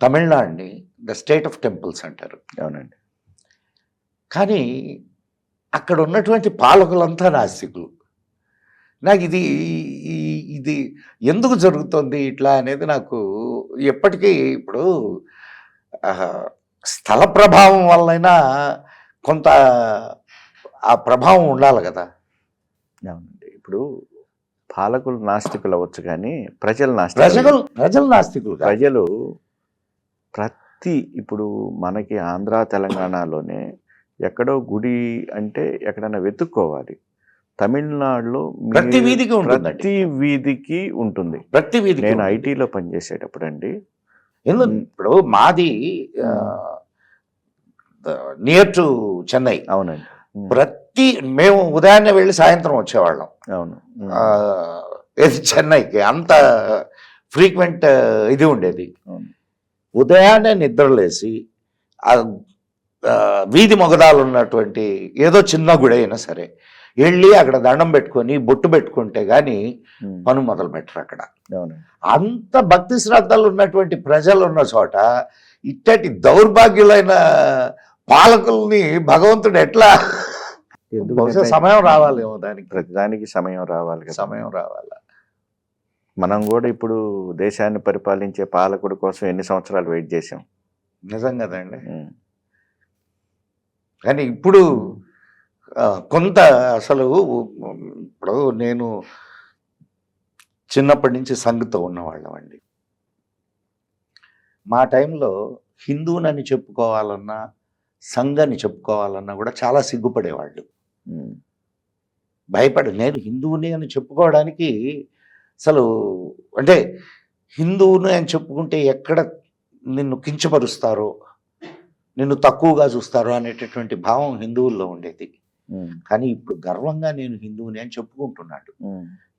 తమిళనాడుని the state of temples అంటారు. అవునండి కానీ అక్కడ ఉన్నటువంటి పాలకులంతా నాస్తికులు నాకు ఇది ఇది ఎందుకు జరుగుతుంది ఇట్లా అనేది నాకు ఎప్పటికీ ఇప్పుడు స్థల ప్రభావం వల్లైనా కొంత ఆ ప్రభావం ఉండాలి కదా. అవునండి ఇప్పుడు పాలకులు నాస్తికులు అవ్వచ్చు కానీ ప్రజలు ప్రజలు నాస్తికులు. ప్రజలు నాస్తికులు. ప్రజలు ప్రతి ఇప్పుడు మనకి ఆంధ్ర తెలంగాణలోనే ఎక్కడో గుడి అంటే ఎక్కడైనా వెతుక్కోవాలి. తమిళనాడులో ప్రతి వీధికి. ప్రతి వీధికి ఉంటుంది. ప్రతి వీధి నేను ఐటీలో పనిచేసేటప్పుడు అండి. ఇప్పుడు మాది నియర్ టు చెన్నై. అవునండి. ప్రతి మేము ఉదయాన్నే వెళ్ళి సాయంత్రం వచ్చేవాళ్ళం. అవును. చెన్నైకి అంత ఫ్రీక్వెంట్ ఇది ఉండేది. ఉదయాన్నే నిద్రలేసి వీధి మొగదాలు ఉన్నటువంటి ఏదో చిన్న గుడి అయినా సరే వెళ్ళి అక్కడ దండం పెట్టుకొని బొట్టు పెట్టుకుంటే గాని ఉమ్, పను మొదలు పెట్టరు అక్కడ. అంత భక్తి శ్రద్ధలు ఉన్నటువంటి ప్రజలు ఉన్న చోట ఇట్టటి దౌర్భాగ్యులైన పాలకుల్ని భగవంతుడు ఎట్లా బహుశా సమయం రావాలేమో దానికి. ప్రతిదానికి సమయం రావాలి సమయం రావాలా. మనం కూడా ఇప్పుడు దేశాన్ని పరిపాలించే పాలకుడి కోసం ఎన్ని సంవత్సరాలు వెయిట్ చేసాం నిజం కదండి. కానీ ఇప్పుడు కొంత అసలు ఇప్పుడు నేను చిన్నప్పటి నుంచి సంఘతో ఉన్నవాళ్ళం అండి మా టైంలో హిందువునని చెప్పుకోవాలన్నా సంఘని చెప్పుకోవాలన్నా కూడా చాలా సిగ్గుపడేవాళ్ళు. భయపడి నేను హిందువుని అని చెప్పుకోవడానికి అసలు అంటే హిందువుని అని చెప్పుకుంటే ఎక్కడ నిన్ను కించపరుస్తారో నిన్ను తక్కువగా చూస్తారో అనేటటువంటి భావం హిందువుల్లో ఉండేది. కానీ ఇప్పుడు గర్వంగా నేను హిందువుని అని చెప్పుకుంటున్నాడు.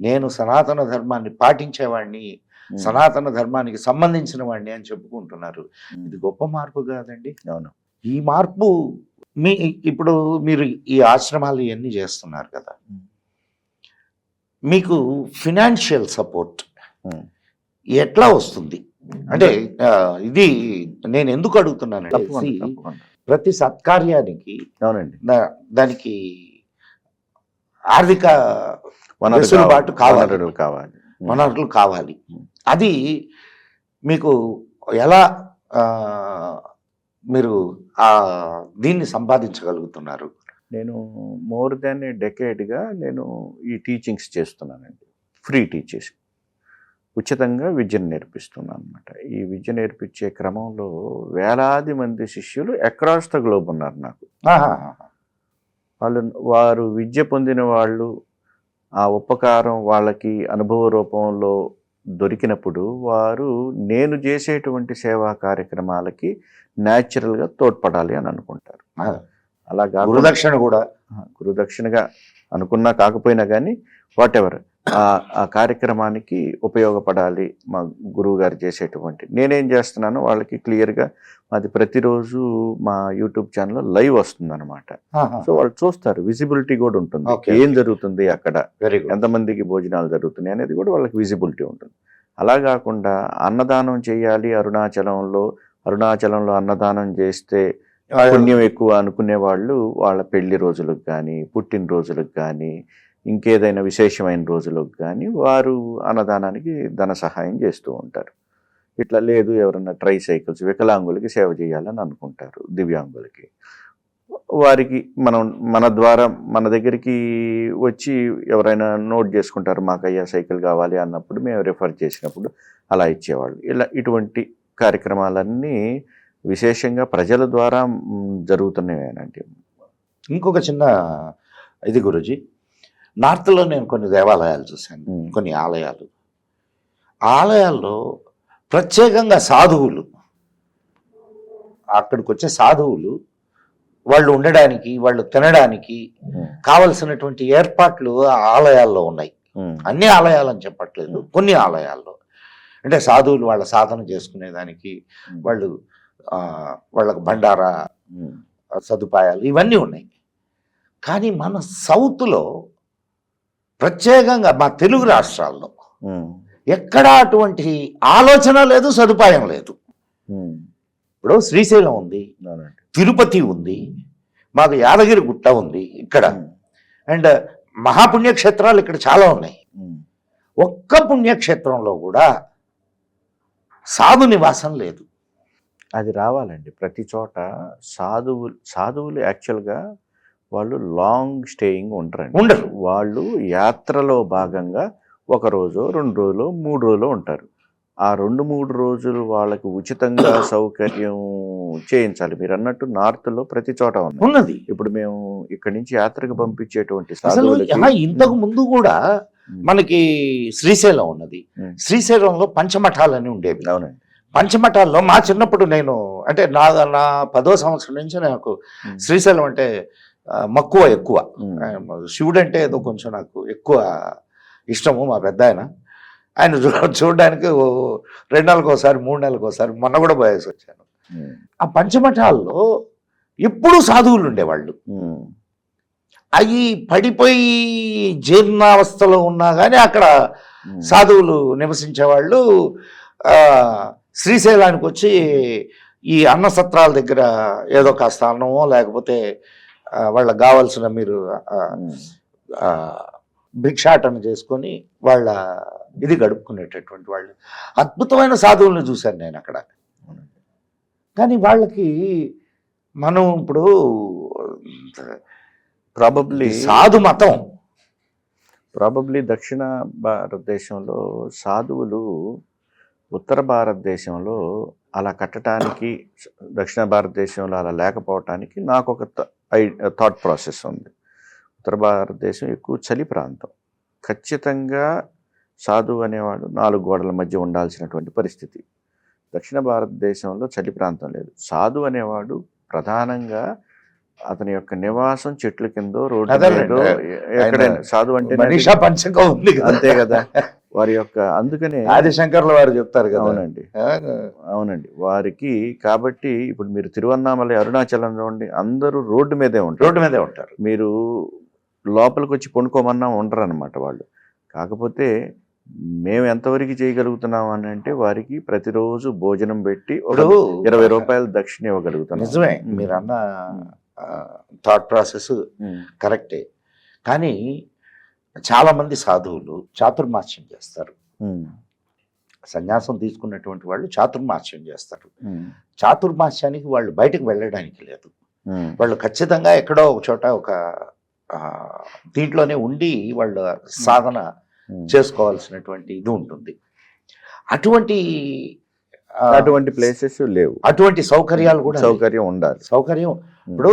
నేను సనాతన ధర్మాన్ని పాటించేవాడిని సనాతన ధర్మానికి సంబంధించిన వాడిని అని చెప్పుకుంటున్నారు. ఇది గొప్ప మార్పు కాదండి. అవును. ఈ మార్పు మీ ఇప్పుడు మీరు ఈ ఆశ్రమాలు ఇవన్నీ చేస్తున్నారు కదా. మీకు ఫినాన్షియల్ సపోర్ట్ ఉమ్. ఎట్లా వస్తుంది అంటే ఇది నేను ఎందుకు తప్పకుండా ప్రతి సత్కార్యానికి అవునండి దానికి ఆర్థిక వనరులు వెసులుబాటు కావాలి. కావాలి. వనరులు కావాలి కావాలి ఉమ్. అది మీకు ఎలా మీరు ఆ దీన్ని సంపాదించగలుగుతున్నారు నేను మోర్ దాన్ ఏ డెకేడ్గా నేను ఈ టీచింగ్స్ చేస్తున్నానండి. Free teachers. ఉచితంగా విద్యను నేర్పిస్తున్నాను అనమాట ఈ విద్య నేర్పించే క్రమంలో వేలాది మంది శిష్యులు అక్రాస్ ద గ్లోబ్ ఉన్నారు నాకు. వాళ్ళు వారు విద్య పొందిన వాళ్ళు ఆ ఉపకారం వాళ్ళకి అనుభవ రూపంలో దొరికినప్పుడు వారు నేను చేసేటువంటి సేవా కార్యక్రమాలకి న్యాచురల్గా తోడ్పడాలి అని అనుకుంటారు. అలా గురుదక్షిణ కూడా గురుదక్షిణగా అనుకున్నా కాకపోయినా కానీ వాట్ ఎవర్ ఆ కార్యక్రమానికి ఉపయోగపడాలి మా గురువు గారు చేసేటువంటి. నేనేం చేస్తున్నానో వాళ్ళకి క్లియర్గా మాది ప్రతిరోజు మా యూట్యూబ్ ఛానల్లో లైవ్ వస్తుంది అనమాట. సో వాళ్ళు చూస్తారు విజిబిలిటీ కూడా ఉంటుంది. ఏం జరుగుతుంది అక్కడ? ఎంతమందికి భోజనాలు జరుగుతున్నాయి అనేది కూడా వాళ్ళకి విజిబిలిటీ ఉంటుంది. అలా కాకుండా అన్నదానం చేయాలి అరుణాచలంలో. అరుణాచలంలో అన్నదానం చేస్తే పుణ్యం ఎక్కువ అనుకునే వాళ్ళు వాళ్ళ పెళ్ళి రోజులకు కానీ పుట్టినరోజులకు కానీ ఇంకేదైనా విశేషమైన రోజులకు కానీ వారు అన్నదానానికి ధన సహాయం చేస్తూ ఉంటారు. ఇట్లా లేదు ఎవరన్నా ట్రై సైకిల్స్ వికలాంగులకి సేవ చేయాలని అనుకుంటారు దివ్యాంగులకి. వారికి మనం మన ద్వారా మన దగ్గరికి వచ్చి ఎవరైనా నోట్ చేసుకుంటారు మాకు అయ్యా సైకిల్ కావాలి అన్నప్పుడు మేము రిఫర్ చేసినప్పుడు అలా ఇచ్చేవాళ్ళు. ఇలా ఇటువంటి కార్యక్రమాలన్నీ విశేషంగా ప్రజల ద్వారా మ్, జరుగుతున్నవేనండి ఇంకొక చిన్న ఇది గురుజీ నార్త్లో నేను కొన్ని దేవాలయాలు చూశాను. కొన్ని ఆలయాలు. ఆలయాల్లో ప్రత్యేకంగా సాధువులు అక్కడికి వచ్చే సాధువులు వాళ్ళు ఉండడానికి వాళ్ళు తినడానికి కావలసినటువంటి ఏర్పాట్లు ఆలయాల్లో ఉన్నాయి. అన్ని ఆలయాలని చెప్పట్లేదు కొన్ని ఆలయాల్లో. అంటే సాధువులు వాళ్ళ సాధన చేసుకునేదానికి వాళ్ళు వాళ్ళకు బండారా ఉమ్, సదుపాయాలు ఇవన్నీ ఉన్నాయి. కానీ మన సౌత్లో ప్రత్యేకంగా మా తెలుగు రాష్ట్రాల్లో ఎక్కడా అటువంటి ఆలోచన లేదు సదుపాయం లేదు. ఇప్పుడు శ్రీశైలం ఉంది తిరుపతి ఉంది మాకు యాదగిరి గుట్ట ఉంది ఇక్కడ. అండ్ మహాపుణ్యక్షేత్రాలు ఇక్కడ చాలా ఉన్నాయి. ఒక్క పుణ్యక్షేత్రంలో కూడా సాధు నివాసం లేదు. అది రావాలండి. ప్రతి చోట సాధువులు సాధువులు యాక్చువల్గా వాళ్ళు లాంగ్ స్టేయింగ్ ఉంటారండి ఉండరు. వాళ్ళు యాత్రలో భాగంగా ఒక రోజు రెండు రోజులు మూడు రోజులు ఉంటారు. ఆ రెండు మూడు రోజులు వాళ్ళకి ఉచితంగా సౌకర్యం చేయించాలి. మీరు అన్నట్టు నార్త్లో ప్రతి చోట ఉన్నది. ఇప్పుడు మేము ఇక్కడి నుంచి యాత్రకు పంపించేటువంటి ఇంతకు ముందు కూడా మనకి శ్రీశైలం ఉన్నది. శ్రీశైలంలో పంచమఠాలని ఉండేవి. అవునండి. పంచమఠాల్లో మా చిన్నప్పుడు నేను అంటే నా నా పదో సంవత్సరం నుంచి నాకు శ్రీశైలం అంటే మక్కువ ఎక్కువ. శివుడు అంటే ఏదో కొంచెం నాకు ఎక్కువ ఇష్టము మా పెద్ద ఆయన ఆయన చూడడానికి రెండు నెలలకు ఒకసారి మూడు నెలలకు ఒకసారి మొన్న కూడా పోయేసి వచ్చాను. ఆ పంచమఠాల్లో ఎప్పుడూ సాధువులు ఉండేవాళ్ళు. అవి పడిపోయి జీర్ణావస్థలో ఉన్నా కానీ అక్కడ. సాధువులు నివసించేవాళ్ళు ఆ, శ్రీశైలానికి వచ్చి ఈ అన్న సత్రాల దగ్గర ఏదో కాస్త అన్నమో లేకపోతే వాళ్ళకి కావాల్సిన మీరు భిక్షాటన చేసుకొని వాళ్ళ ఇది గడుపుకునేటటువంటి వాళ్ళు. అద్భుతమైన సాధువులను చూశాను నేను అక్కడ. కానీ వాళ్ళకి మనం ఇప్పుడు ప్రాబబ్లీ సాధు మతం. ప్రాబబ్లీ దక్షిణ భారతదేశంలో సాధువులు ఉత్తర భారతదేశంలో అలా కట్టడానికి దక్షిణ భారతదేశంలో అలా లేకపోవటానికి నాకు ఒక థాట్ ప్రాసెస్ ఉంది. ఉత్తర భారతదేశం ఎక్కువ చలి ప్రాంతం. ఖచ్చితంగా సాధువు అనేవాడు నాలుగు గోడల మధ్య ఉండాల్సినటువంటి పరిస్థితి. దక్షిణ భారతదేశంలో చలి ప్రాంతం లేదు. సాధు అనేవాడు ప్రధానంగా అతని యొక్క నివాసం చెట్ల కింద రోడ్డు ఎక్కడైనా సాధు అంటే. అంతే కదా. వారి యొక్క అందుకనే ఆదిశంకర్ల వారు చెప్తారు కదా. అవునండి. అవునండి. వారికి కాబట్టి ఇప్పుడు మీరు తిరువన్నామలై అరుణాచలం చూడండి అందరూ రోడ్డు మీదే ఉంటారు. రోడ్డు మీదే ఉంటారు. మీరు లోపలికి వచ్చి పండుకోమన్నా ఉండరు అనమాట వాళ్ళు. కాకపోతే మేము ఎంతవరకు చేయగలుగుతున్నాం అని అంటే వారికి ప్రతిరోజు భోజనం పెట్టి ఇరవై రూపాయలు దక్షిణ ఇవ్వగలుగుతున్నాం. నిజమే. మీరు అన్న థాట్ ప్రాసెస్ కరెక్టే కానీ చాలా మంది సాధువులు చాతుర్మాస్యం చేస్తారు. సన్యాసం తీసుకున్నటువంటి వాళ్ళు చాతుర్మాస్యం చేస్తారు. చాతుర్మాస్యానికి వాళ్ళు బయటకు వెళ్ళడానికి లేదు. వాళ్ళు ఖచ్చితంగా ఎక్కడో ఒక చోట ఒక దీంట్లోనే ఉండి వాళ్ళ సాధన. చేసుకోవాల్సినటువంటి ఇది ఉంటుంది. అటువంటి అటువంటి ప్లేసెస్ లేవు. అటువంటి సౌకర్యాలు కూడా. సౌకర్యం ఉండాలి. సౌకర్యం ఇప్పుడు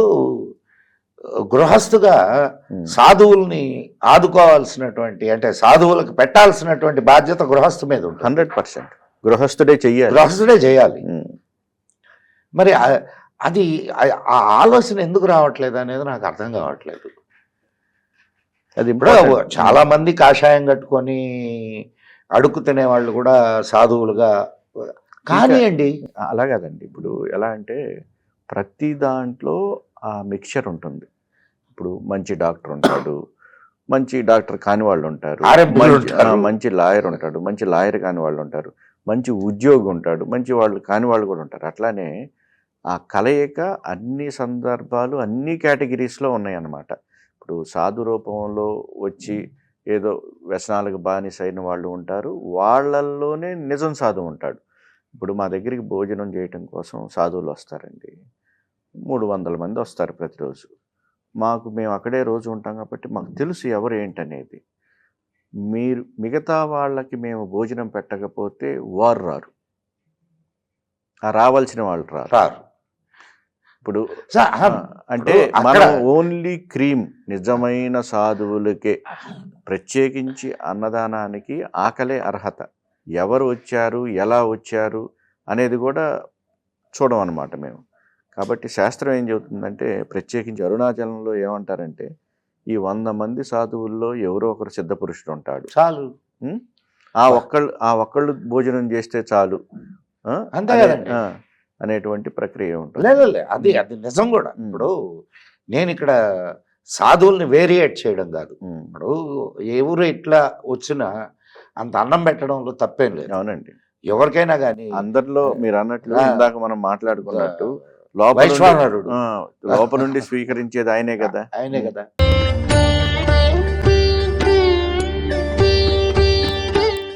గృహస్థుగా సాధువుల్ని ఆదుకోవాల్సినటువంటి అంటే సాధువులకు పెట్టాల్సినటువంటి బాధ్యత గృహస్థు మీద ఉంటుంది. Hundred percent. గృహస్థుడే చెయ్యాలి. గృహస్థుడే చేయాలి మరి అది ఆ- ఆలోచన ఎందుకు రావట్లేదు అనేది నాకు అర్థం కావట్లేదు. అది ఇప్పుడు. చాలా మంది కాషాయం కట్టుకొని అడుగు తినే వాళ్ళు కూడా సాధువులుగా కానివ్వండి అలా కాదండి ఇప్పుడు ఎలా అంటే ప్రతి దాంట్లో ఆ మిక్చర్ ఉంటుంది. ఇప్పుడు మంచి డాక్టర్ ఉంటాడు మంచి డాక్టర్ కాని వాళ్ళు ఉంటారు మంచి- లాయర్ ఉంటాడు మంచి లాయర్ కాని వాళ్ళు ఉంటారు మంచి ఉద్యోగి ఉంటాడు మంచి వాళ్ళు కాని వాళ్ళు కూడా ఉంటారు. అట్లానే ఆ కలయిక అన్ని సందర్భాలు అన్ని కేటగిరీస్లో ఉన్నాయన్నమాట. ఇప్పుడు సాధు రూపంలో వచ్చి ఏదో వ్యసనాలకు బానిసైన వాళ్ళు ఉంటారు వాళ్ళల్లోనే నిజం సాధు ఉంటాడు. ఇప్పుడు మా దగ్గరికి భోజనం చేయటం కోసం సాధువులు వస్తారండి. మూడు వందల మంది వస్తారు ప్రతిరోజు. మాకు మేము అక్కడే రోజు ఉంటాం కాబట్టి మాకు తెలుసు ఎవరు ఏంటనేది. మీరు మిగతా వాళ్ళకి మేము భోజనం పెట్టకపోతే వారు రారు. ఆ రావాల్సిన వాళ్ళు రారు. ఇప్పుడు అంటే మనం ఓన్లీ క్రీమ్ నిజమైన సాధువులకే ప్రత్యేకించి అన్నదానానికి ఆకలే అర్హత. ఎవరు వచ్చారు ఎలా వచ్చారు అనేది కూడా చూడం అన్నమాట మేము. కాబట్టి శాస్త్రం ఏం చెబుతుందంటే ప్రత్యేకించి అరుణాచలంలో ఏమంటారంటే ఈ వంద మంది సాధువుల్లో ఎవరో ఒకరు సిద్ధపురుషుడు ఉంటాడు చాలు ఆ ఒక్కళ్ళు ఆ ఒక్కళ్ళు భోజనం చేస్తే చాలు? అంతే కదండి. అనేటువంటి ప్రక్రియ ఉంటుంది లేదు అది అది నిజం కూడా. ఇప్పుడు నేను ఇక్కడ సాధువుల్ని వేరియేట్ చేయడం కాదు. ఇప్పుడు ఎవరు ఇట్లా వచ్చినా అంత అన్నం పెట్టడంలో తప్పేం లేదు అవునండి ఎవరికైనా కానీ అందరిలో మీరు అన్నట్లు. ఇందాక మనం మాట్లాడుకున్నట్టు లోపల లోపల నుండి స్వీకరించేది ఆయనే కదా. ఆయనే కదా.